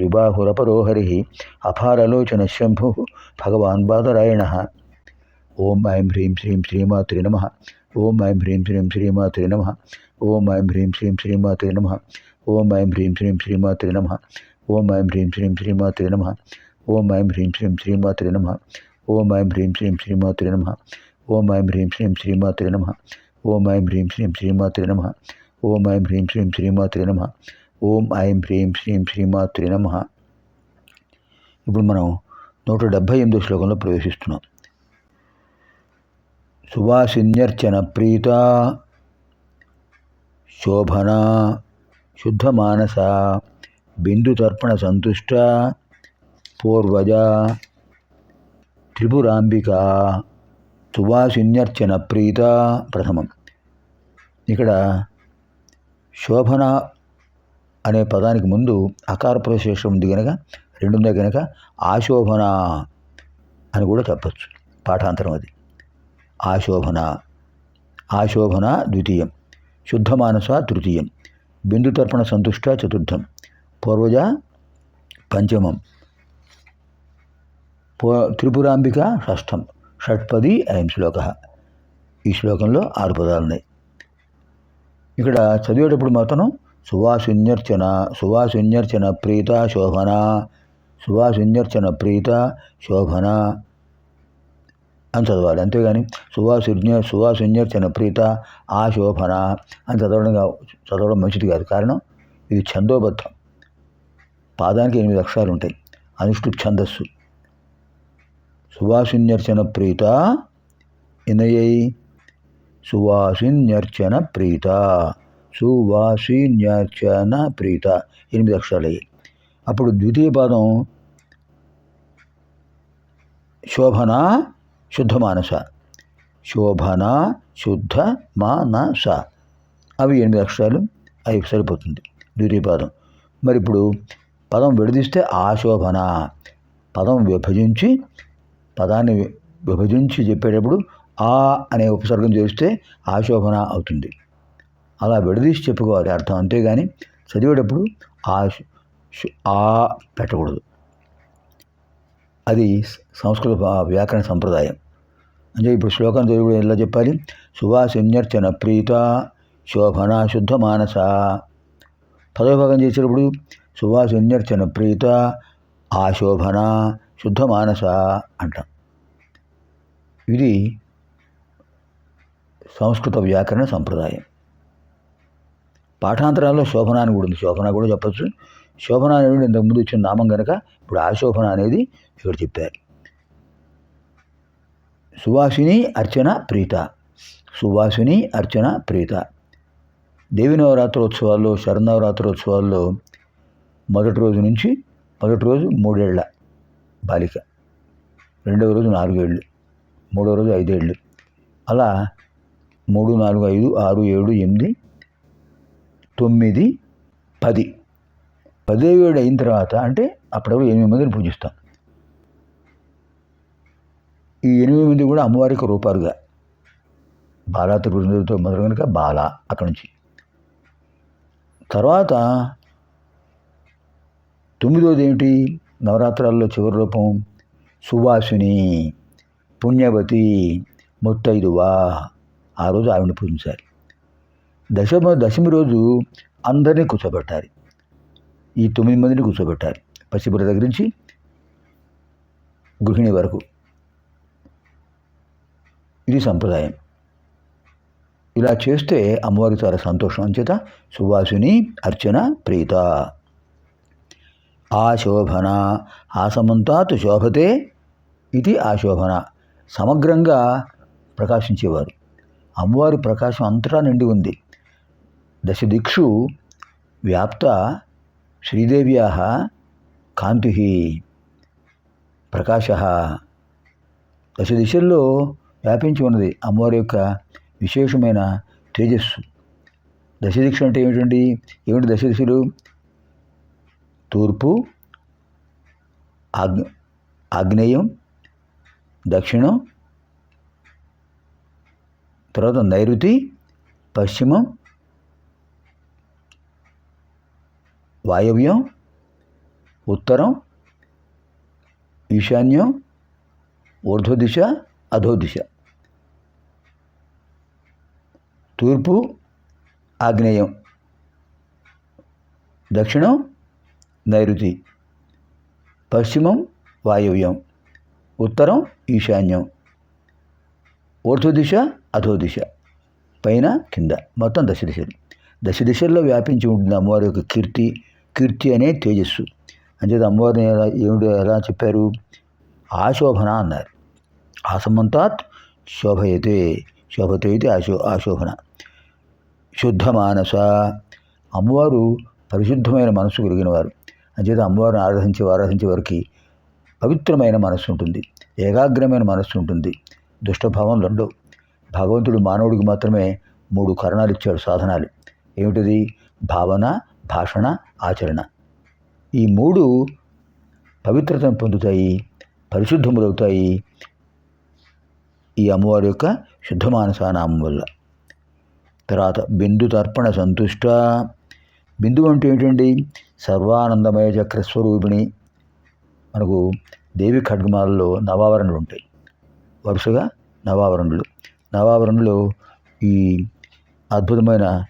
ద్విబాహురపరోహరి అపారలోచన శంభు భగవాన్ బాదరాయణ ఓం ఐం హ్రీం శ్రీం శ్రీమాత్రి నమ ఓం ఐం హ్రీం శ్రీం శ్రీమాత్రి నమ ఓం ఐం హ్రీం శ్రీం శ్రీమాత్రి నమ ఓం ఐం హ్రీం శ్రీం శ్రీమాత్రి నమ ఓం ఐం హ్రీం శ్రీం శ్రీమాత్రి నమ ఓం ఐం హ్రీం శ్రీం శ్రీమాత్రి నమ ఓం ఐం హ్రీం శ్రీం శ్రీమాత్రి నమ ఓం ఐం హ్రీం శ్రీం శ్రీమాత్రి నమ ఓం ఐం హ్రీం శ్రీం శ్రీమాత్రి నమ ఓం ఐం హ్రీం శ్రీం శ్రీమాత్రి నమ ఓం ఐం హ్రీం శ్రీం శ్రీమాత్రి నమ. ఇప్పుడు మనం నూట డెబ్భై ఎనిమిదో శ్లోకంలో ప్రవేశిస్తున్నాం. సువాసిన్యర్చన ప్రీత శోభన శుద్ధమానస బిందుతర్పణ సంతుష్ట పూర్వజ త్రిపురాంబిక సువాసిన్యర్చన ప్రీత ప్రథమం. ఇక్కడ శోభన అనే పదానికి ముందు అకార ప్రశేషం ఉంది కనుక రెండుందే కనుక ఆశోభన అని కూడా చెప్పచ్చు. పాఠాంతరం అది. ఆశోభన ఆశోభన ద్వితీయం. శుద్ధమానస తృతీయం. బిందుతర్పణ సంతుష్ట చతుర్థం. పూర్వజ పంచమం. త్రిపురాంబిక షష్ఠం షట్పది అయం శ్లోక. ఈ శ్లోకంలో ఆరు పదాలు ఉన్నాయి ఇక్కడ చదివేటప్పుడు మాత్రం సువాసున్యర్చన సువాసున్యర్చన ప్రీత శోభన సువాసున్యర్చన ప్రీత శోభన అని చదవాలి. అంతేగాని సువాసున్య సువాసున్యర్చన ప్రీత ఆ శోభన అని చదవడం చదవడం మంచిది కాదు. కారణం ఇది ఛందోబద్ధం. పాదానికి ఎనిమిది అక్షరాలు ఉంటాయి. అనుష్ఠుప్ ఛందస్సు. సువాసున్యర్చన ప్రీత ఇనయై. సువాసిన్యర్చన ప్రీత. సువాసిన్యాచన ప్రీత. ఎనిమిది అక్షరాలు. అప్పుడు ద్వితీయ పాదం శోభన శుద్ధ మానస శోభన శుద్ధ మానస అవి ఎనిమిది అక్షరాలు అవి సరిపోతుంది. ద్వితీయ పాదం. మరి ఇప్పుడు పదం విడదీస్తే ఆశోభన పదం విభజించి పదాన్ని విభజించి చెప్పేటప్పుడు ఆ అనే ఉపసర్గం చేస్తే ఆశోభన అవుతుంది. అలా విడదీసి చెప్పుకోవాలి అర్థం. అంతేగాని చదివేటప్పుడు ఆ ఆ పెట్టకూడదు. అది సంస్కృత వ్యాకరణ సంప్రదాయం. అంటే ఇప్పుడు శ్లోకం చదివి ఎలా చెప్పాలి? సువాసిన్యర్చన ప్రీత శోభన శుద్ధ మానస. పదవ భాగం చేసేటప్పుడు సువాసిన్యర్చన ప్రీత ఆశోభన శుద్ధ మానస అంటాం. ఇది సంస్కృత వ్యాకరణ సంప్రదాయం. పాఠాంతరాల్లో శోభన అని కూడా ఉంది. శోభన కూడా చెప్పచ్చు. శోభన అనేది ఇంతకుముందు వచ్చిన నామం కనుక ఇప్పుడు ఆశోభన అనేది ఇక్కడ చెప్పారు? సువాసిని అర్చన ప్రీత. సువాసిని అర్చన ప్రీత. దేవి నవరాత్రోత్సవాల్లో శరన్నవరాత్రోత్సవాల్లో మొదటి రోజు నుంచి మొదటి రోజు మూడేళ్ళ బాలిక. రెండవ రోజు నాలుగేళ్ళు మూడో రోజు ఐదేళ్ళు అలా మూడు నాలుగు ఐదు ఆరు ఏడు ఎనిమిది తొమ్మిది పది. పదేవేడు అయిన తర్వాత అంటే అప్పుడప్పుడు ఎనిమిది మందిని పూజిస్తాం. ఈ ఎనిమిది మంది కూడా అమ్మవారికి రూపాలుగా. బాలా త్రిపురంతో మొదలు కనుక బాల అక్కడి నుంచి. తర్వాత తొమ్మిదోది ఏమిటి? నవరాత్రాల్లో చివరి రూపం సువాసిని పుణ్యవతి ముత్తైదువా. ఆ రోజు ఆవిడని పూజించాలి. దశమ దశమి రోజు అందరినీ కూర్చోబెట్టాలి ఈ తొమ్మిది మందిని కూర్చోబెట్టాలి పసిబుర దగ్గర నుంచి గృహిణి వరకు. ఇది సంప్రదాయం. ఇలా చేస్తే అమ్మవారికి చాలా సంతోషం. అంచేత సువాసుని అర్చన ప్రీత. ఆశోభన ఆసమంతాత్ శోభతే ఇది ఆశోభన. సమగ్రంగా ప్రకాశించేవారు. అమ్మవారి ప్రకాశం అంతటా నిండి ఉంది. దశదిక్షు వ్యాప్త శ్రీదేవ్యా కాంతి ప్రకాశ. దశ దిశల్లో వ్యాపించి ఉన్నది అమ్మవారి యొక్క విశేషమైన తేజస్సు. దశదిక్ష అంటే ఏమిటండి? ఏమిటి దశ దిశలు తూర్పు ఆగ్ ఆగ్నేయం దక్షిణం తర్వాత నైరుతి పశ్చిమం వాయవ్యం ఉత్తరం ఈశాన్యం ఊర్ధ్వదిశ దిశ అధో దిశ తూర్పు ఆగ్నేయం. దక్షిణం నైరుతి. పశ్చిమం వాయవ్యం. ఉత్తరం ఈశాన్యం. ఊర్ధ్వదిశ దిశ అధో దిశ పైన కింద. మొత్తం దశ దిశలు. దశ దిశల్లో వ్యాపించి ఉంటుంది అమ్మవారి యొక్క కీర్తి కీర్తి అనే తేజస్సు. అంచేత అమ్మవారిని ఎలా ఏమిటి ఎలా చెప్పారు? ఆశోభన అన్నారు. ఆసమంతాత్ శోభయతే శోభతో అయితే ఆశో ఆశోభన. శుద్ధ మానస అమ్మవారు పరిశుద్ధమైన మనస్సు కలిగిన వారు అంచేత అమ్మవారిని ఆరాధించే ఆరాధించే వారికి పవిత్రమైన మనస్సు ఉంటుంది. ఏకాగ్రమైన మనస్సు ఉంటుంది. దుష్టభావం రెండు భగవంతుడు మానవుడికి మాత్రమే మూడు కరణాలు ఇచ్చాడు సాధనాలు. ఏమిటిది? భావన భాషణ ఆచరణ. ఈ మూడు పవిత్రతను పొందుతాయి పరిశుద్ధములవుతాయి ఈ అమ్మవారి యొక్క శుద్ధమానస నామం వల్ల. తర్వాత బిందు తర్పణ సంతుష్ట. బిందు అంటే ఏంటండి? సర్వానందమయ చక్రస్వరూపిణి. మనకు దేవి ఖడ్గమాలలో నవావరణలు ఉంటాయి. వరుసగా నవావరణలు. నవావరణలో ఈ అద్భుతమైన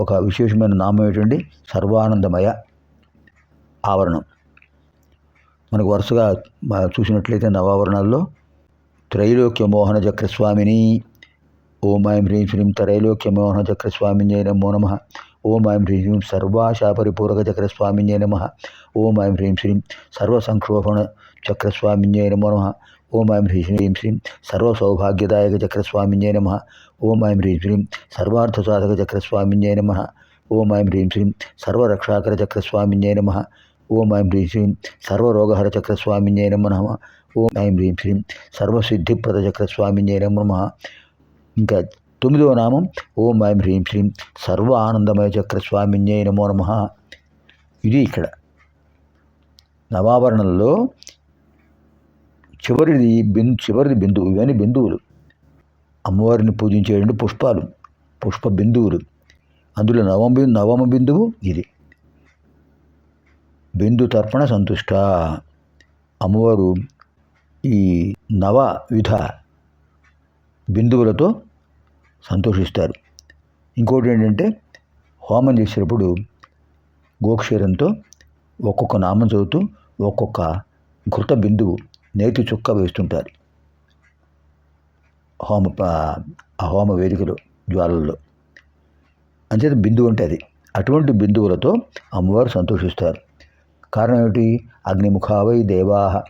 ఒక విశేషమైన నామం ఏంటండి సర్వానందమయ ఆవరణం. మనకు వరుసగా చూసినట్లయితే నవావరణాల్లో త్రైలోక్య మోహన చక్రస్వామిని ఓం ఐం హ్రీం శ్రీం త్రైలోక్య మోహన చక్రస్వామిని నమో నమ. ఓం ఐం హ్రీం శ్రీం సర్వాశా పరిపూరక చక్రస్వామిన్యై నమ ఓం ఐం హ్రీం శ్రీం సర్వసంక్షోభణ చక్రస్వామిన్యై నమో నమ ఓం ఐం హ్రీం శ్రీం శ్రీం సర్వసౌభాగ్యదాయక చక్రస్వామిన్యై నమ ఓం ఐం హ్రీం శ్రీం సర్వార్థసాధక చక్రస్వామిన్యై నమ ఓం ఐం హ్రీం శ్రీం సర్వరక్షాకర చక్రస్వామిన్యై నమ ఓం ఐం హ్రీం శ్రీం సర్వరోగహర చక్రస్వామిన్యై నమ నమ ఓం ఐం హ్రీం శ్రీం సర్వసిద్ధిప్రద చక్రస్వామిన్యై నమ నమ ఇంకా తొమ్మిదవ నామం ఓం ఐం హ్రీం శ్రీం సర్వ ఆనందమయ చక్రస్వామిన్యై నమో నమ. ఇది ఇక్కడ నవాభరణంలో చివరిది బిందు చివరిది బిందువు ఇవన్నీ బిందువులు. అమ్మవారిని పూజించేటువంటి పుష్పాలు పుష్ప బిందువులు. అందులో నవమ బిందు నవమ బిందువు ఇది. బిందు తర్పణ సంతుష్ట. అమ్మవారు ఈ నవ విధ బిందువులతో సంతోషిస్తారు. ఇంకోటి ఏంటంటే హోమం చేసేటప్పుడు గోక్షీరంతో ఒక్కొక్క నామం చదువుతూ ఒక్కొక్క ఘృత బిందువు నేతి చుక్క వేస్తుంటారు. హోమ ఆ హోమ వేదికలో జ్వాలల్లో. అంచేత బిందువు అంటే అది. అటువంటి బిందువులతో అమ్మవారు సంతోషిస్తారు. కారణం ఏమిటి? అగ్నిముఖావై దేవాహ.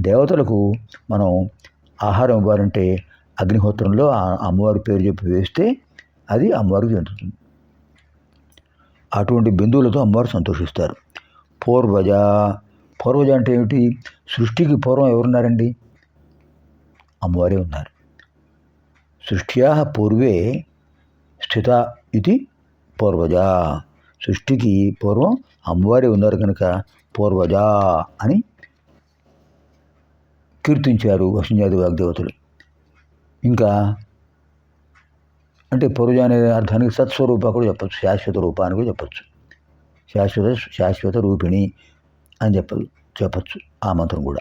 దేవతలకు మనం ఆహారం ఇవ్వాలంటే అగ్నిహోత్రంలో అమ్మవారి పేరు చెప్పి వేస్తే అది అమ్మవారికి చెందుతుంది. అటువంటి బిందువులతో అమ్మవారు సంతోషిస్తారు. పూర్వజ పూర్వజ అంటే ఏమిటి? సృష్టికి పూర్వం ఎవరున్నారండి? అమ్మవారే ఉన్నారు. సృష్ట్యా పూర్వే స్థిత ఇది పూర్వజ. సృష్టికి పూర్వం అమ్మవారే ఉన్నారు కనుక పూర్వజ అని కీర్తించారు వసుంజాది వాగ్దేవతలు ఇంకా అంటే పొరుజ అనే అర్థానికి సత్స్వరూప కూడా చెప్పచ్చు శాశ్వత రూప అని కూడా చెప్పచ్చు. శాశ్వత శాశ్వత రూపిణి అని చెప్ప చెప్పచ్చు ఆ మంత్రం కూడా.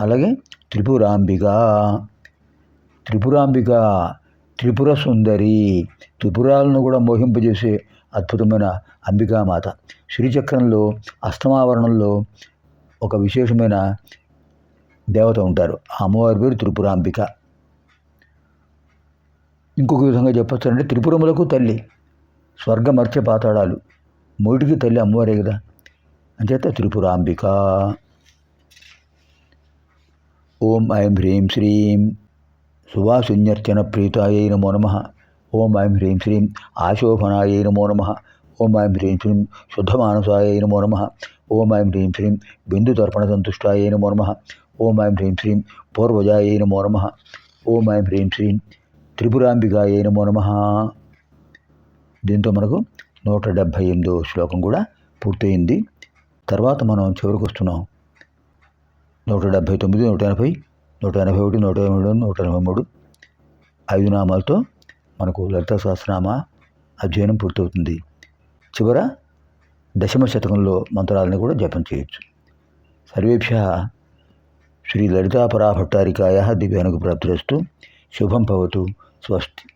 అలాగే త్రిపురాంబిక త్రిపురాంబిక త్రిపుర సుందరి త్రిపురాలను కూడా మోహింపజేసే అద్భుతమైన అంబికామాత. శ్రీచక్రంలో అష్టమావరణంలో ఒక విశేషమైన దేవత ఉంటారు. ఆ అమ్మవారి పేరు త్రిపురాంబిక. ఇంకొక విధంగా చెప్పొచ్చారంటే త్రిపురములకు తల్లి స్వర్గ మర్త్య పాతాళాలు. మూటికి తల్లి అమ్మవారే కదా. అంచేత త్రిపురాంబిక. ఓం ఐం హ్రీం శ్రీం సువాసున్యర్చన ప్రీతాయై నమో నమ. ఓం ఐం హ్రీం శ్రీం ఆశోభనాయై నమో నమ. ఓం ఐం హ్రీం శ్రీం శుద్ధమానసాయై నమో నమ. ఓం ఐం హ్రీం శ్రీం బిందుతర్పణ సంతుష్టాయై నమో నమ. ఓం ఐం హ్రీం శ్రీం పూర్వజాయై నమో నమ. ఓం ఐం హ్రీం శ్రీం త్రిపురాంబికాయై నమో నమ. దీంతో మనకు నూట డెబ్భై ఎనిమిదో శ్లోకం కూడా పూర్తయింది. తర్వాత మనం చివరికి వస్తున్నాం. నూట డెబ్భై తొమ్మిది నూట ఎనభై నూట ఎనభై ఒకటి నూట ఎనభై రెండు నూట ఎనభై మూడు ఐదు నామాలతో మనకు లలిత సహస్రనామ అధ్యయనం పూర్తవుతుంది. చివర దశమ శతకంలో మంత్రాలను కూడా జపం చేయొచ్చు. సర్వేభ్య శ్రీ లలితాపరాభట్టారికాయ దివ్యానుగు ప్రాప్తిరస్తు శుభం భవతు. स्वस्थ